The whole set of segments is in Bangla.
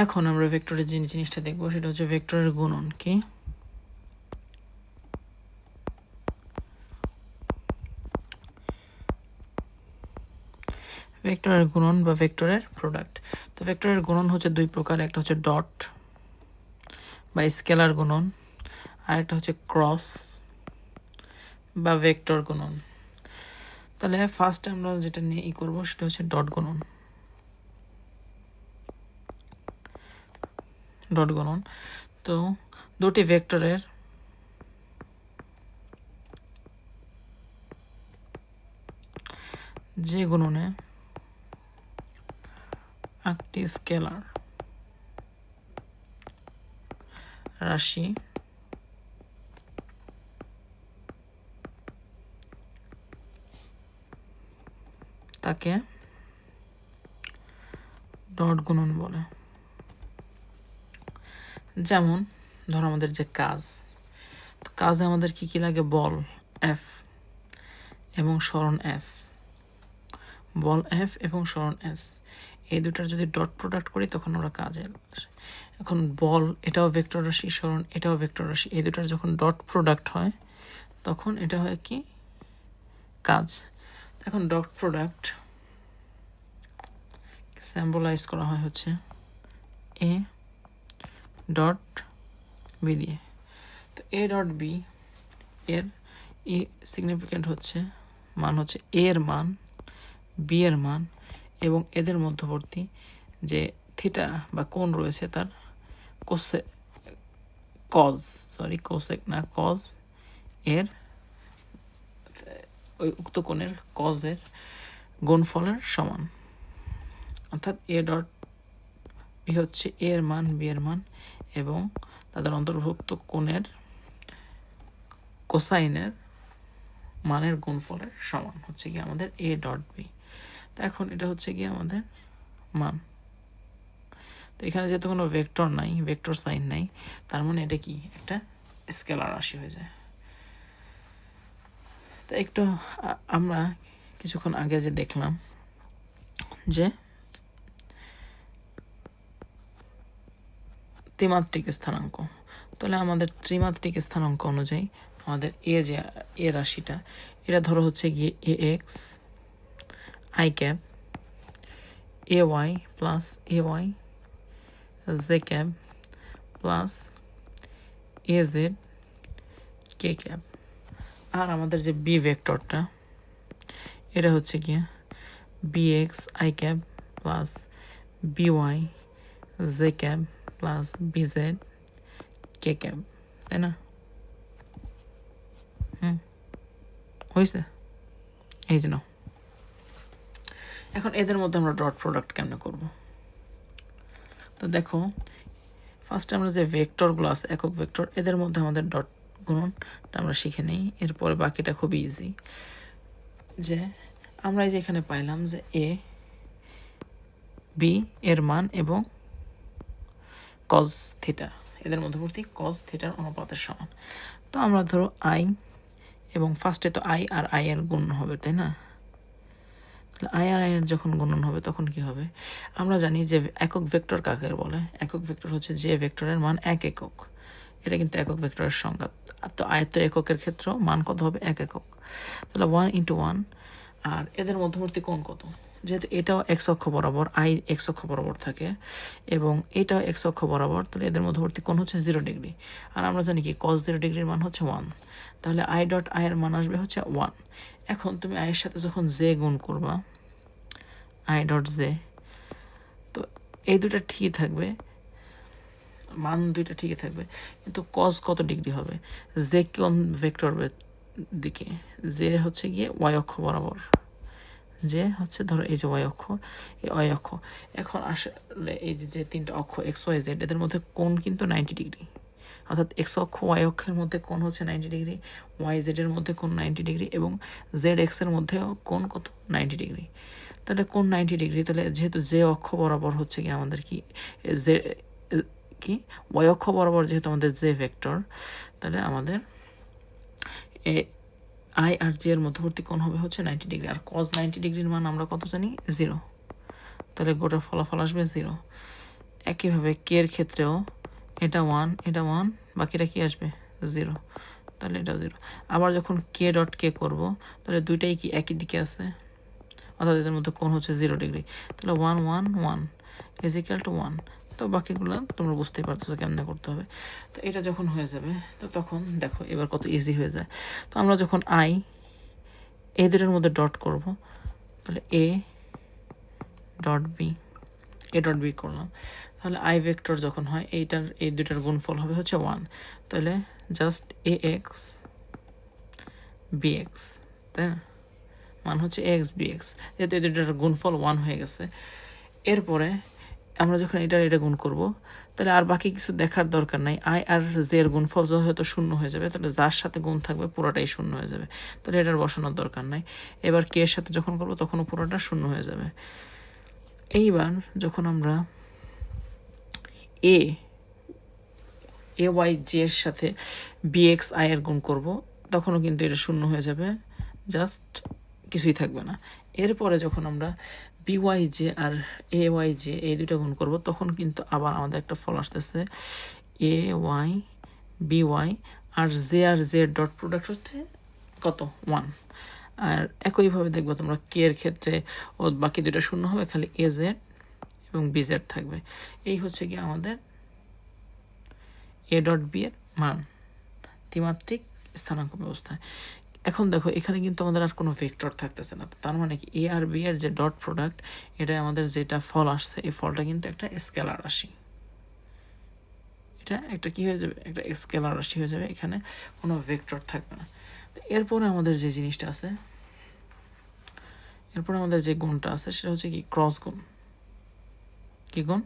এখন আমরা ভেক্টরের যে জিনিসটা দেখব, সেটা হচ্ছে ভেক্টরের গুণন কি? ভেক্টরের গুণন বা ভেক্টরের প্রোডাক্ট তো ভেক্টরের গুণন হচ্ছে দুই প্রকার, একটা হচ্ছে ডট বা স্কেলার গুণন, আর একটা হচ্ছে ক্রস বা ভেক্টর গুণন। তাহলে ফার্স্ট আমরা যেটা নিয়ে ই করব, সেটা হচ্ছে ডট গুণন। ডট গুণন তো দুটি ভেক্টরের যে গুণনে একটি স্কেলার রাশি তাকে ডট গুণন বলে। যেমন, ধরো আমাদের যে কাজ, তো কাজে আমাদের কি কি লাগে? বল, এফ এবং স্মরণ এস। বল, এফ এবং স্মরণ এস। এই দুটার যদি ডট প্রোডাক্ট করি, তখন ওরা কাজে এখন বল, এটাও ভেক্টর রাশি সরণ এটাও ভেক্টর রাশি। এই দুটার যখন ডট প্রোডাক্ট হয়, তখন এটা হয় কি? কাজ। এখন ডট প্রোডাক্ট স্যাম্বলাইজ করা হয় হচ্ছে এ ডট বি দিয়ে তো এ ডট বি এর ই সিগনিফিক্যান্ট হচ্ছে, মান হচ্ছে এ এর মান বি এর মান, এবং এদের মধ্যবর্তী যে থিটা বা কোণ রয়েছে তার কোসে কজ সরি কোসেক না কজ এর, ওই উক্ত কোণের কজের গুণফলের সমান। অর্থাৎ এ ডট বি হচ্ছে এ এর মান, বি এর মান এবং তাদের অন্তর্ভুক্ত কোণের কোসাইনের মানের গুণফলের সমান। হচ্ছে কি আমাদের এ ডট বি। তো এখন এটা হচ্ছে কি আমাদের মান। তো এখানে যেহেতু কোনো ভেক্টর নাই, ভেক্টর সাইন নাই, তার মানে এটা কি? একটা স্কেলার রাশি হয়ে যায়। তো একটু আমরা কিছুক্ষণ আগে যে দেখলাম যে ত্রিমাত্রিক স্থানাঙ্ক। তাহলে আমাদের ত্রিমাত্রিক স্থানাঙ্ক অনুযায়ী আমাদের এ যে, এ রাশিটা, এটা ধরো হচ্ছে গিয়ে A X, I cap, A Y plus A Y, J cap plus A Z, K cap. আর আমাদের যে বি ভেক্টরটা, এটা হচ্ছে গিয়ে B X, I cap plus B Y, J cap plus B Z K cap তাই না হুম হয়েছে এই যে এখন এদের মধ্যে আমরা ডট প্রোডাক্ট কেমনে করব? তো দেখো ফার্স্টে আমরা যে ভেক্টরগুলো আছে, একক ভেক্টর এদের মধ্যে আমাদের ডট গুণনটা আমরা শিখে নেই। এরপরে বাকিটা খুবই ইজি যে আমরা এই যে এখানে পাইলাম যে এ বি এর মান এবং কজ থিটা এদের মধ্যবর্তী কজ থিটার অনুপাতের সমান। তো আমরা ধরো আই এবং ফার্স্টে তো আই আর আই এর গুণ হবে, তাই না? তাহলে আই আর আই এর যখন গুণন হবে, তখন কি হবে? আমরা জানি যে একক ভেক্টর কাকে বলে? একক ভেক্টর হচ্ছে যে ভেক্টরের মান এক একক। এটা কিন্তু একক ভেক্টরের সংজ্ঞা। আর তো আয়ত্ত এককের ক্ষেত্রেও মান কত হবে? এক একক। তাহলে ওয়ান ইন্টু ওয়ান আর এদের মধ্যবর্তী কোণ কত? যেহেতু এটাও এক্স অক্ষ বরাবর, আই এক্স অক্ষ বরাবর থাকে এবং এটাও এক্স অক্ষ বরাবর, তাহলে এদের মধ্যবর্তী কোণ হচ্ছে জিরো ডিগ্রি আর আমরা জানি কি কস জিরো ডিগ্রির মান হচ্ছে ওয়ান তাহলে আই ডট আই এর মান আসবে হচ্ছে ওয়ান এখন তুমি আয়ের সাথে যখন জে গুণ করবা আই ডট জে তো এই দুটা ঠিকই থাকবে, মান দুইটা ঠিকই থাকবে, কিন্তু কজ কত ডিগ্রি হবে? জে কোন ভেক্টর দিকে? জে হচ্ছে গিয়ে ওয়াই অক্ষ বরাবর। যে হচ্ছে ধরো এই যে ওয়াই অক্ষ, এই ওয়াই অক্ষ। এখন আসলে এই যে যে তিনটা অক্ষ এক্স ওয়াই জেড এদের মধ্যে কোন কিন্তু নাইনটি ডিগ্রি অর্থাৎ এক্স অক্ষ ওয়াই অক্ষের মধ্যে কোন হচ্ছে নাইনটি ডিগ্রি ওয়াই জেডের মধ্যে কোন নাইনটি ডিগ্রি এবং জেড এক্সের মধ্যেও কোন কত? নাইনটি ডিগ্রি তাহলে কোন নাইনটি ডিগ্রি তাহলে যেহেতু যে অক্ষ বরাবর হচ্ছে কি আমাদের কি জে কি? ওয়াই অক্ষ বরাবর যেহেতু আমাদের জে ভেক্টর তাহলে আমাদের আই আর জি এর মধ্যবর্তী কোণ হবে হচ্ছে নাইনটি ডিগ্রি আর কজ নাইনটি ডিগ্রির মান আমরা কত জানি? জিরো তাহলে গোটার ফলাফল আসবে জিরো একইভাবে কে এর ক্ষেত্রেও এটা ওয়ান এটা ওয়ান বাকিটা কি আসবে? জিরো তাহলে এটা জিরো আবার যখন কে ডট কে করব, তাহলে দুইটাই কি একই দিকে আছে? অর্থাৎ এদের মধ্যে কোণ হচ্ছে জিরো ডিগ্রি তাহলে one one one is equal to one তো বাকিগুলো তোমরা বুঝতেই পারতেছো কেমনে করতে হবে। তো এটা যখন হয়ে যাবে, তো তখন দেখো এবার কত ইজি হয়ে যায়। তো আমরা যখন আই এই দুটোর মধ্যে ডট করব, তাহলে A dot B A dot B করলাম। তাহলে আই ভেক্টর যখন হয়, এইটার, এই দুটার গুণফল হবে হচ্ছে ওয়ান তাহলে just A X B X তাই না? মান হচ্ছে এক্স বি এক্স যেহেতু এই দুটার গুণফল ওয়ান হয়ে গেছে। এরপরে আমরা যখন এটা এটা গুণ করব, তাহলে আর বাকি কিছু দেখার দরকার নাই। আই আর জে এর গুণফল হয়তো শূন্য হয়ে যাবে, তাহলে যার সাথে গুণ থাকবে পুরোটাই শূন্য হয়ে যাবে। তাহলে এটার বসানোর দরকার নাই। এবার কে এর সাথে যখন করব, তখনও পুরোটা শূন্য হয়ে যাবে। এইবার যখন আমরা এ এ ওয়াই জে এর সাথে বি এক্স আই এর গুণ করব, তখনও কিন্তু এটা শূন্য হয়ে যাবে। জাস্ট কিছুই থাকবে না। এরপরে যখন আমরা বি ওয়াই জে আর এ ওয়াই জে এই দুটো গুণ করব, তখন কিন্তু আবার আমাদের একটা ফল আসতেছে। এ ওয়াই বি ওয়াই আর জে আর জে ডট প্রোডাক্ট হচ্ছে কত? ওয়ান আর একইভাবে দেখব তোমরা কে এর ক্ষেত্রে ও বাকি দুটো শূন্য হবে, খালি এ জেড এবং বি জেড থাকবে। এই হচ্ছে কি আমাদের এ ডট বি এর মান, ত্রিমাত্রিক স্থানাঙ্ক ব্যবস্থায় এখন দেখো, এখানে কিন্তু আমাদের আর কোনো ভেক্টর থাকতেছে না। তার মানে কি এ আর বি এর যে ডট প্রোডাক্ট এটা আমাদের যেটা ফল আসছে, এই ফলটা কিন্তু একটা স্কেলার রাশি। এটা একটা কি হয়ে যাবে? একটা স্কেলার রাশি হয়ে যাবে, এখানে কোনো ভেক্টর থাকবে না। তো এরপরে আমাদের যে জিনিসটা আছে, এরপরে আমাদের যে গুণটা আছে, সেটা হচ্ছে কি ক্রস গুণ। কি গুণ?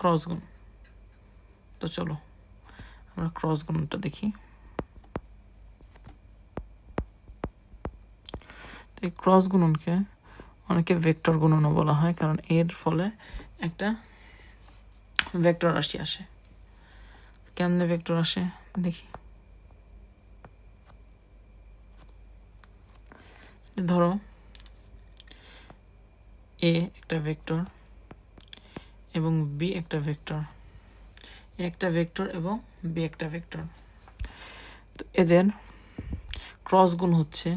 ক্রস গুণ। তো চলো, আমরা ক্রস গুণটা দেখি। এই ক্রস গুণনকে অনেকে ভেক্টর গুণনও বলা হয়, কারণ এর ফলে একটা ভেক্টর রাশি আসে। কেমনে ভেক্টর আসে? দেখি। ধরো, এ একটা ভেক্টর এবং বি একটা ভেক্টর এ একটা ভেক্টর এবং বি একটা ভেক্টর তো এদের ক্রস গুণ হচ্ছে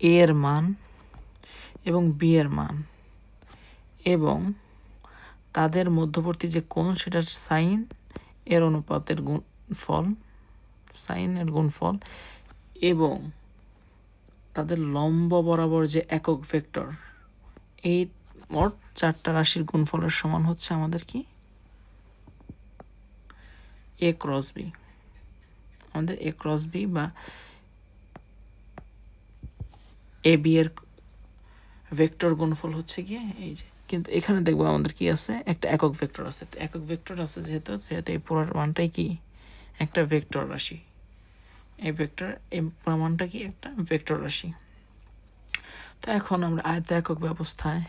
এ এর মান এবং বি এর মান এবং তাদের মধ্যবর্তী যে কোণ সেটা সাইন এর অনুপাতের গুণ ফল সাইনের গুণফল এবং তাদের লম্ব বরাবর যে একক ভেক্টর, এই মোট চারটা রাশির গুণফলের সমান হচ্ছে আমাদের কি? এ ক্রস বি আমাদের এ ক্রস বি বা এ বি এর ভেক্টর গুণফল হচ্ছে গিয়ে এই যে, কিন্তু এখানে দেখব আমাদের কি আছে? একটা একক ভেক্টর আছে। তো একক ভেক্টর আছে যেহেতু যেহেতু এই পুরো মানটাই কি? একটা ভেক্টর রাশি। এই ভেক্টর, এই পুরো মানটা কি? একটা ভেক্টর রাশি। তো এখন আমরা আয়ত একক ব্যবস্থায়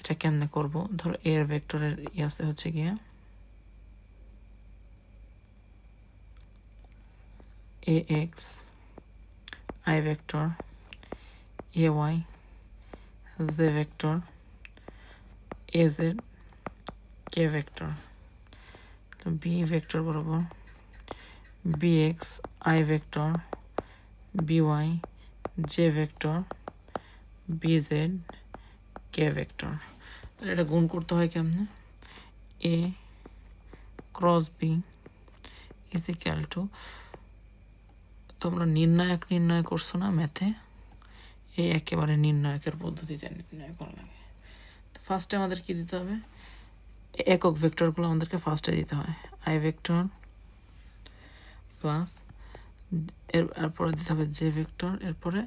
এটা কেমনে করব? ধরো এর ভেক্টরের ই আছে হচ্ছে গিয়ে A X I vector A Y J vector A Z K vector B vector বরাবর B X I vector B Y J vector B Z K vector এটা গুণ করতে হয় কেমনে? A cross B is equal to তোমরা নির্ণায়ক নির্ণয় করছ না ম্যাথে এই একেবারে নির্ণায়কের পদ্ধতিতে নির্ণয় করা লাগে। তো ফার্স্টে আমাদের কি দিতে হবে? একক ভেক্টরগুলো আমাদেরকে ফার্স্টে দিতে হয়। আই ভেক্টর প্লাস এর, এরপরে দিতে হবে জে ভেক্টর এরপরে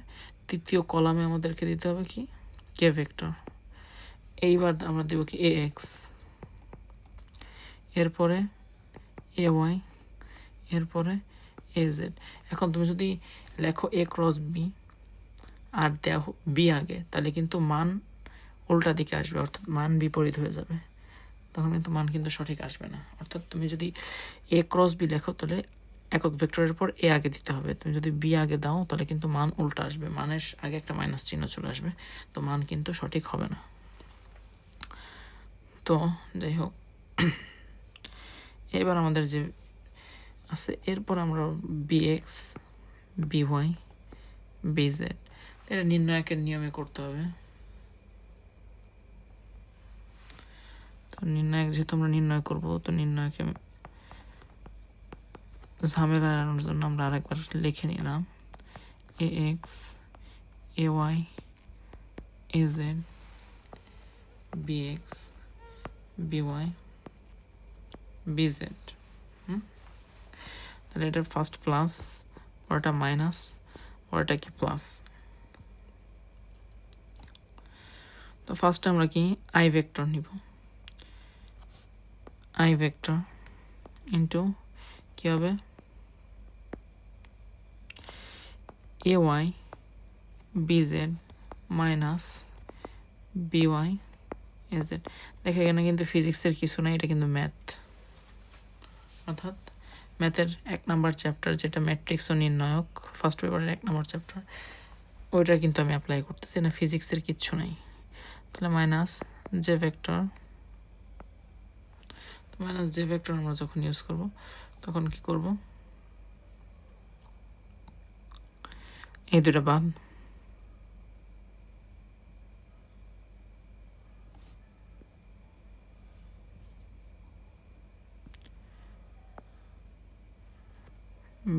তৃতীয় কলামে আমাদেরকে দিতে হবে কি? কে ভেক্টর এইবার আমরা দেব কি? এ এক্স এরপরে এ ওয়াই এরপরে এ জেড এখন তুমি যদি লেখো এ ক্রস বি আর দেখো বি আগে, তাহলে কিন্তু মান উল্টা দিকে আসবে, অর্থাৎ মান বিপরীত হয়ে যাবে। তখন কিন্তু মান কিন্তু সঠিক আসবে না। অর্থাৎ তুমি যদি এ ক্রস বি লেখো, তাহলে একক ভেক্টরের পর এ আগে দিতে হবে। তুমি যদি বি আগে দাও, তাহলে কিন্তু মান উল্টা আসবে। মানের আগে একটা মাইনাস চিহ্ন চলে আসবে। তো মান কিন্তু সঠিক হবে না। তো যাই হোক, এবার আমাদের যে আছে, এরপর আমরা B X B X B Y B Z এটা নির্ণায়কের নিয়মে করতে হবে। তো নির্ণায়ক, যেহেতু আমরা নির্ণয় করব, তো নির্ণায়কে ঝামেলা এড়ানোর জন্য আমরা আরেকবার লিখে নিলাম। A X A Y A Z B X B Y B Z তাহলে এটা ফার্স্ট প্লাস ওটা মাইনাস ওটা কি প্লাস তো ফার্স্টে আমরা কি? আই ভেক্টর নিব। আই ভেক্টর ইন্টু কী হবে? A y b z minus b y a z দেখো, এখানে কিন্তু ফিজিক্সের কিছু নাই, এটা কিন্তু ম্যাথ অর্থাৎ ম্যাথের এক নাম্বার চ্যাপ্টার যেটা ম্যাট্রিক্স ও নির্ণায়ক ফার্স্ট পেপারের এক নাম্বার চ্যাপ্টার ওইটা কিন্তু আমি অ্যাপ্লাই করতেছি, না ফিজিক্সের কিচ্ছু নাই। তাহলে minus j vector minus j vector আমরা যখন ইউজ করব, তখন কি করব? এই দুটো বাদ।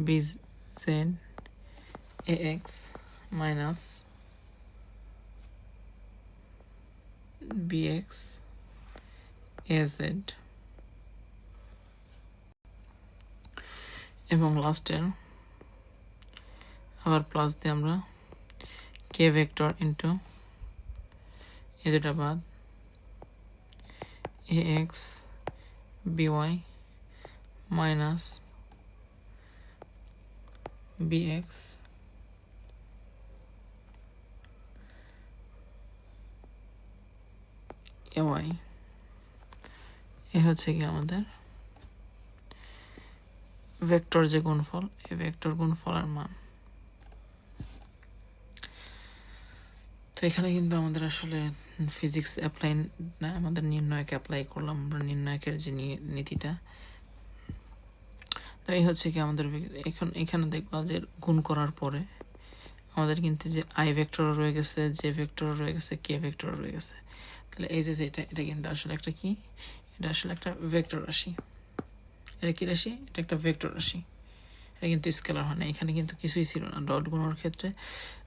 bz ax minus bx az এবং লাস্টের আবার প্লাস দিয়ে আমরা কে ভেক্টর ইন্টু এ বাদ a x b y minus bx ay এ হচ্ছে কি আমাদের? ভেক্টর যে গুণফল এই ভেক্টর গুণফলের মান। তো এখানে কিন্তু আমাদের আসলে ফিজিক্স অ্যাপ্লাই না, আমাদের নির্ণয়কে অ্যাপ্লাই করলাম, আমরা নির্ণায়কের যে নীতিটা। তো এই হচ্ছে কি আমাদের এখন, এখানে দেখবা যে গুণ করার পরে আমাদের কিন্তু যে আই ভেক্টর রয়ে গেছে যে ভেক্টর রয়ে গেছে কে ভেক্টর রয়ে গেছে। তাহলে এই যে এটা এটা কিন্তু আসলে একটা কি? এটা আসলে একটা ভেক্টর রাশি। এটা কি রাশি? এটা একটা ভেক্টর রাশি। এটা কিন্তু স্কেলার হয় না। এখানে কিন্তু কিছুই ছিল না। ডট গুণের ক্ষেত্রে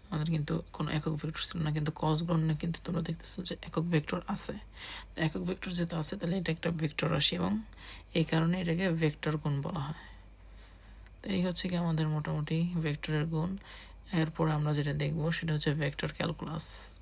আমাদের কিন্তু কোনো একক ভেক্টর ছিল না। কিন্তু কস গণনে কিন্তু তোমরা দেখতেছো যে একক ভেক্টর আছে। একক ভেক্টর যেহেতু আছে, তাহলে এটা একটা ভেক্টর রাশি এবং এই কারণে এটাকে ভেক্টর গুণ বলা হয়। তো এই হচ্ছে কি আমাদের মোটামুটি ভেক্টরের গুণ। এরপরে আমরা যেটা দেখব সেটা হচ্ছে ভেক্টর ক্যালকুলাস।